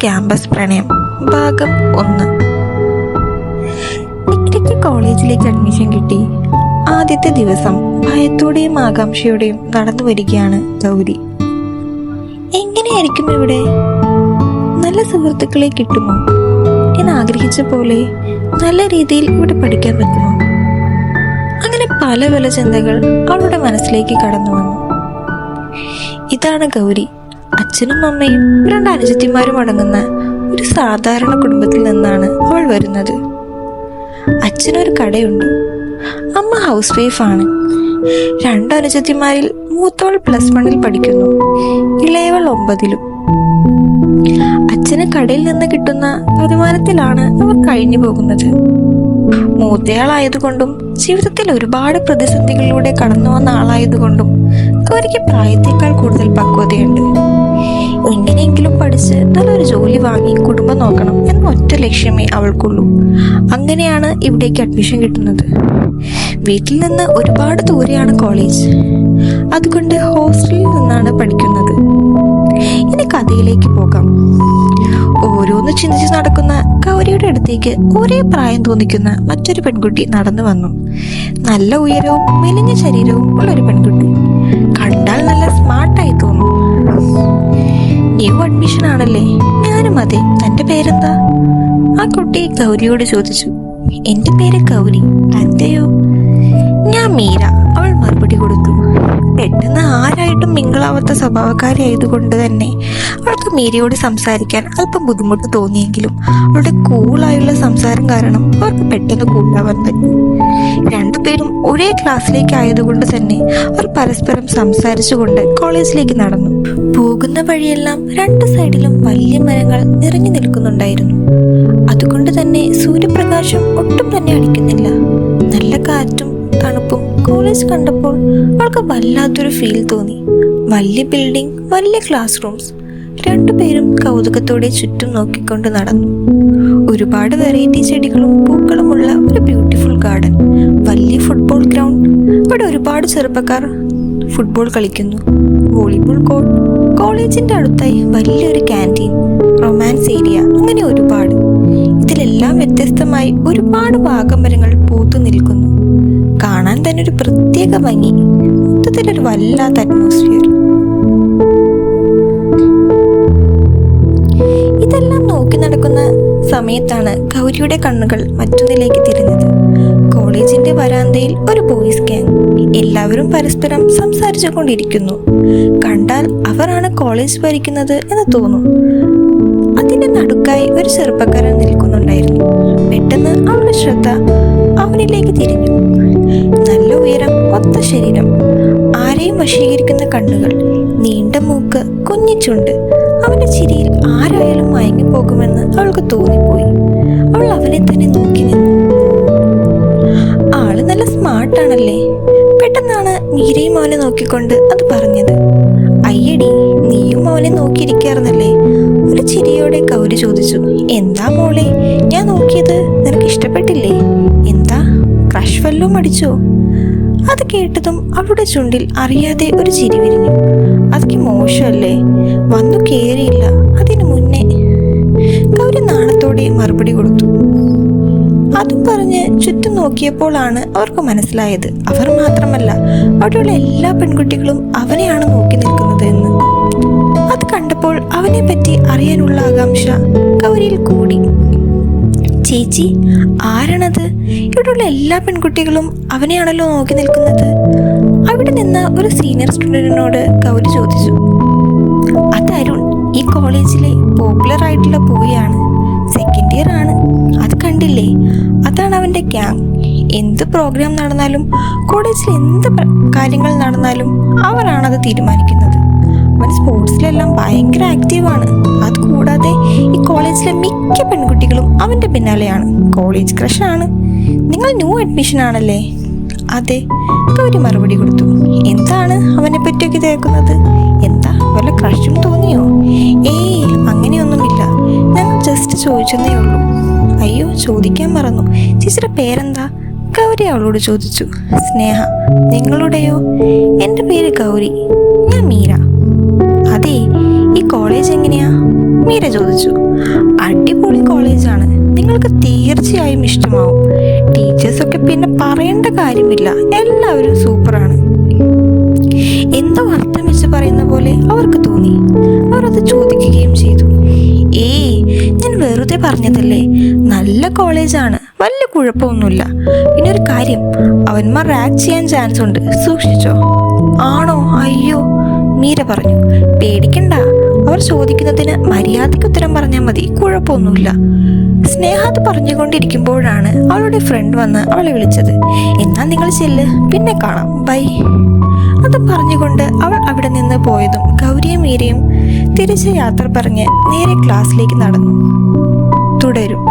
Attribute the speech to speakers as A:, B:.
A: Campus പ്രണയം ഭാഗം ഒന്ന്. ഡിഗ്രിക്ക് കോളേജിലേക്ക് അഡ്മിഷൻ കിട്ടി. ആദ്യത്തെ ദിവസം ഭയത്തോടെയും ആകാംക്ഷയോടെയും നടന്നു വരികയാണ് ഗൗരി. എങ്ങനെയായിരിക്കും ഇവിടെ? നല്ല സുഹൃത്തുക്കളെ കിട്ടുമോ? എന്ന് ആഗ്രഹിച്ച പോലെ നല്ല രീതിയിൽ ഇവിടെ പഠിക്കാൻ പറ്റുമോ? അങ്ങനെ പല പല ചിന്തകൾ അവളുടെ മനസ്സിലേക്ക് കടന്നു വന്നു. ഇതാണ് ഗൗരി. അച്ഛനും അമ്മയും രണ്ട് അനുജത്തിമാരും അടങ്ങുന്ന ഒരു സാധാരണ കുടുംബത്തിൽ നിന്നാണ് അവൾ വരുന്നത്. അച്ഛനൊരു കടയുണ്ട്. അമ്മ ഹൗസ് വൈഫാണ് രണ്ട് അനുജത്തിമാരിൽ മൂത്തവൾ പ്ലസ് വണ്ണിൽ പഠിക്കുന്നു. ഇളയവൾ ഒമ്പതിലും. അച്ഛന് കടയിൽ നിന്ന് കിട്ടുന്ന വരുമാനത്തിലാണ് അവർ കഴിഞ്ഞു പോകുന്നത്. മൂത്തയാളായതുകൊണ്ടും ജീവിതത്തിൽ ഒരുപാട് പ്രതിസന്ധികളിലൂടെ കടന്നു വന്ന ആളായതുകൊണ്ടും അവർക്ക് പ്രായത്തേക്കാൾ കൂടുതൽ പക്വതയുണ്ട്. എങ്ങനെയെങ്കിലും പഠിച്ച് നല്ലൊരു ജോലി വാങ്ങി കുടുംബം നോക്കണം എന്ന ഒറ്റ ലക്ഷ്യമേ അവൾക്കുള്ളൂ. അങ്ങനെയാണ് ഇവിടേക്ക് അഡ്മിഷൻ കിട്ടുന്നത്. വീട്ടിൽ നിന്ന് ഒരുപാട് ദൂരെയാണ് കോളേജ് അതുകൊണ്ട് ഹോസ്റ്റലിൽ നിന്നാണ് പഠിക്കുന്നത്. ഇനി കഥയിലേക്ക് പോകാം. ഓരോന്ന് ചിന്തിച്ച് നടക്കുന്ന ഗൗരിയുടെ അടുത്തേക്ക് ഒരേ പ്രായം തോന്നിക്കുന്ന മറ്റൊരു പെൺകുട്ടി നടന്നു വന്നു. നല്ല ഉയരവും മെലിഞ്ഞ ശരീരവും ഉള്ള ഒരു പെൺകുട്ടി. കണ്ടാൽ നല്ല സ്മാർട്ടായി തോന്നും. ന്യൂ അഡ്മിഷൻ ആണല്ലേ? ഞാനും അതെ. തന്റെ പേരെന്താ? ആ കുട്ടി ഗൗരിയോട് ചോദിച്ചു. എന്റെ പേര് ഗൗരി. അതെയോ? ഞാൻ മീര. അവൾ മറുപടി കൊടുത്തു. പെട്ടെന്ന് ആരായിട്ടും മിങ്കിളാവാത്ത സ്വഭാവക്കാരി ആയതുകൊണ്ട് തന്നെ അവൾക്ക് മീരയോട് സംസാരിക്കാൻ അല്പം ബുദ്ധിമുട്ട് തോന്നിയെങ്കിലും അവളുടെ കൂളായുള്ള സംസാരം കാരണം അവർക്ക് പെട്ടെന്ന് കൂട്ടാവാൻ പറ്റി. രണ്ടുപേരും ഒരേ ക്ലാസ്സിലേക്ക് ആയതുകൊണ്ട് തന്നെ അവർ പരസ്പരം സംസാരിച്ചുകൊണ്ട് കോളേജിലേക്ക് നടന്നു. പോകുന്ന വഴിയെല്ലാം രണ്ട് സൈഡിലും വലിയ മരങ്ങൾ നിറഞ്ഞു നിൽക്കുന്നുണ്ടായിരുന്നു. അതുകൊണ്ട് തന്നെ സൂര്യപ്രകാശം ഒട്ടും തന്നെ അടിക്കുന്നില്ല. നല്ല കാറ്റും തണുപ്പും കോളേജ് കണ്ടപ്പോൾ അവൾക്ക് വല്ലാത്തൊരു ഫീൽ തോന്നി. വലിയ ബിൽഡിംഗ് വലിയ ക്ലാസ് റൂംസ് രണ്ടുപേരും കൗതുകത്തോടെ ചുറ്റും നോക്കിക്കൊണ്ട് നടന്നു. ഒരുപാട് വെറൈറ്റി ചെടികളും പൂക്കളുമുള്ള ഒരു ബ്യൂട്ടിഫുൾ ഗാർഡൻ വലിയ ഫുട്ബോൾ ഗ്രൗണ്ട് അവിടെ ഒരുപാട് ചെറുപ്പക്കാർ ഫുട്ബോൾ കളിക്കുന്നു. വോളിബോൾ കോർട്ട് കോളേജിന്റെ അടുത്തായി വലിയൊരു ക്യാന്റീൻ റൊമാൻസ് ഏരിയ അങ്ങനെ ഒരുപാട്. ഇതിലെല്ലാം വ്യത്യസ്തമായി ഒരുപാട് വാഗമരങ്ങൾ പൂത്തു നിൽക്കുന്നു. കാണാൻ തന്നെ ഒരു പ്രത്യേക ഭംഗി. മൊത്തത്തിലൊരു വല്ലാത്ത അറ്റ്മോസ്ഫിയർ സമയത്താണ് ഗൗരിയുടെ കണ്ണുകൾ മറ്റൊന്നിലേക്ക് തിരിഞ്ഞത്. കോളേജിന്റെ വരാന്തയിൽ ഒരു ബോയ്സ് ഗ്യാങ് എല്ലാവരും പരസ്പരം സംസാരിച്ചു കൊണ്ടിരിക്കുന്നു കണ്ടാൽ അവരാണ് കോളേജ് ഭരിക്കുന്നത് എന്ന് തോന്നും. അതിന്റെ നടുക്കായി ഒരു ചെറുപ്പക്കാരൻ നിൽക്കുന്നുണ്ടായിരുന്നു. പെട്ടെന്ന് അവളുടെ ശ്രദ്ധ അവനിലേക്ക് തിരിഞ്ഞു. നല്ല ഉയരം ഒത്ത ശരീരം ആരെയും വശീകരിക്കുന്ന കണ്ണുകൾ നീണ്ട മൂക്ക് കുഞ്ഞിച്ചുണ്ട്. അവന്റെ ചിരിയിൽ ആരായാലും മയങ്ങിപ്പോകുമെന്ന് അവൾക്ക് തോന്നിപ്പോയി. അവൾ അവനെ തന്നെ നോക്കി നിന്നു. ആൾ നല്ല സ്മാർട്ടാണല്ലേ? പെട്ടെന്നാണ് മീരയും അവനെ നോക്കിക്കൊണ്ട് അത് പറഞ്ഞത്. അയ്യടി നീയും അവനെ നോക്കിയിരിക്കാറുന്നല്ലേ ഒരു ചിരിയോടെ കൗരി ചോദിച്ചു. എന്താ മോളെ ഞാൻ നോക്കിയത് നിനക്ക് ഇഷ്ടപ്പെട്ടില്ലേ? എന്താ ക്രഷ് വല്ലോ മടിച്ചോ അത് കേട്ടതും അവളുടെ ചുണ്ടിൽ അറിയാതെ ഒരു ചിരി വിരിഞ്ഞു. അതൊക്കെ മോശമല്ലേ? വന്നു കേറിയില്ല. അതിനു മുന്നേ ഗൗരി നാണത്തോടെ മറുപടി കൊടുത്തു. അതും പറഞ്ഞ് ചുറ്റും നോക്കിയപ്പോഴാണ് അവർക്ക് മനസ്സിലായത്. അവർ മാത്രമല്ല അവിടെയുള്ള എല്ലാ പെൺകുട്ടികളും അവനെയാണ് നോക്കി നിൽക്കുന്നത് എന്ന്. അത് കണ്ടപ്പോൾ അവനെ പറ്റി അറിയാനുള്ള ആകാംക്ഷ ഗൗരിയിൽ കൂടി. ചേച്ചി ആരാണത്? ഇവിടെയുള്ള എല്ലാ പെൺകുട്ടികളും അവനെയാണല്ലോ നോക്കി നിൽക്കുന്നത്. അവിടെ നിന്ന് ഒരു സീനിയർ സ്റ്റുഡന്റിനോട് ഗൗരി ചോദിച്ചു. അത് അരുൺ ഈ കോളേജിലെ പോപ്പുലർ ആയിട്ടുള്ള ബോയാണ് സെക്കൻഡ് ഇയർ ആണ്. അത് കണ്ടില്ലേ? അതാണ് അവന്റെ ഗ്യാങ് എന്ത് പ്രോഗ്രാം നടന്നാലും കോളേജിൽ എന്ത് കാര്യങ്ങൾ നടന്നാലും അവരാണത് തീരുമാനിക്കുന്നത്. അവൻ സ്പോർട്സിലെല്ലാം ഭയങ്കര ആക്റ്റീവാണ് അത് കൂടാതെ ഈ കോളേജിലെ മിക്ക പെൺകുട്ടികളും അവന്റെ പിന്നാലെയാണ്. കോളേജ് ക്രഷാണ് നിങ്ങൾ ന്യൂ അഡ്മിഷൻ ആണല്ലേ? അതെ ഗൗരി മറുപടി കൊടുത്തു. എന്താണ് അവനെ പറ്റിയൊക്കെ കേൾക്കുന്നത്? എന്താ വല്ല ക്രഷും തോന്നിയോ? ഏയ് അങ്ങനെയൊന്നുമില്ല. ഞാൻ ജസ്റ്റ് ചോദിച്ചെന്നേ ഉള്ളൂ. അയ്യോ ചോദിക്കാൻ മറന്നു. ചേച്ചിയുടെ പേരെന്താ? ഗൗരി അവളോട് ചോദിച്ചു. സ്നേഹ നിങ്ങളുടെയോ? എന്റെ പേര് ഗൗരി. ഞാൻ മീര. അതെ ഈ കോളേജ് എങ്ങനെയാ? മീര ചോദിച്ചു. അടിപൊളി കോളേജാണ് നിങ്ങൾക്ക് തീർച്ചയായും ഇഷ്ടമാവും. ടീച്ചേഴ്സൊക്കെ പിന്നെ പറയേണ്ട കാര്യമില്ല. എല്ലാവരും സൂപ്പറാണ് വെറുതെ പറഞ്ഞതല്ലേ? നല്ല കോളേജാണ്. വല്ല കുഴപ്പമൊന്നുമില്ല. പിന്നെ ഒരു കാര്യം അവന്മാർ റാക്ക് ചെയ്യാൻ ചാൻസ് ഉണ്ട്. സൂക്ഷിച്ചോ. ആണോ? അയ്യോ. മീര പറഞ്ഞു പേടിക്കണ്ട. അവർ ചോദിക്കുന്നതിന് മര്യാദയ്ക്ക് ഉത്തരം പറഞ്ഞാൽ മതി. കുഴപ്പമൊന്നുമില്ല. സ്നേഹ അത് പറഞ്ഞുകൊണ്ടിരിക്കുമ്പോഴാണ് അവളുടെ ഫ്രണ്ട് വന്ന് അവളെ വിളിച്ചത്. എന്നാൽ നിങ്ങൾ ചെല്ല്. പിന്നെ കാണാം. ബൈ അത് പറഞ്ഞുകൊണ്ട് അവൾ അവിടെ നിന്ന് പോയതും ഗൗരിയും മീരയും തിരിച്ച് യാത്ര പറഞ്ഞ് നേരെ ക്ലാസ്സിലേക്ക് നടന്നു. തുടരും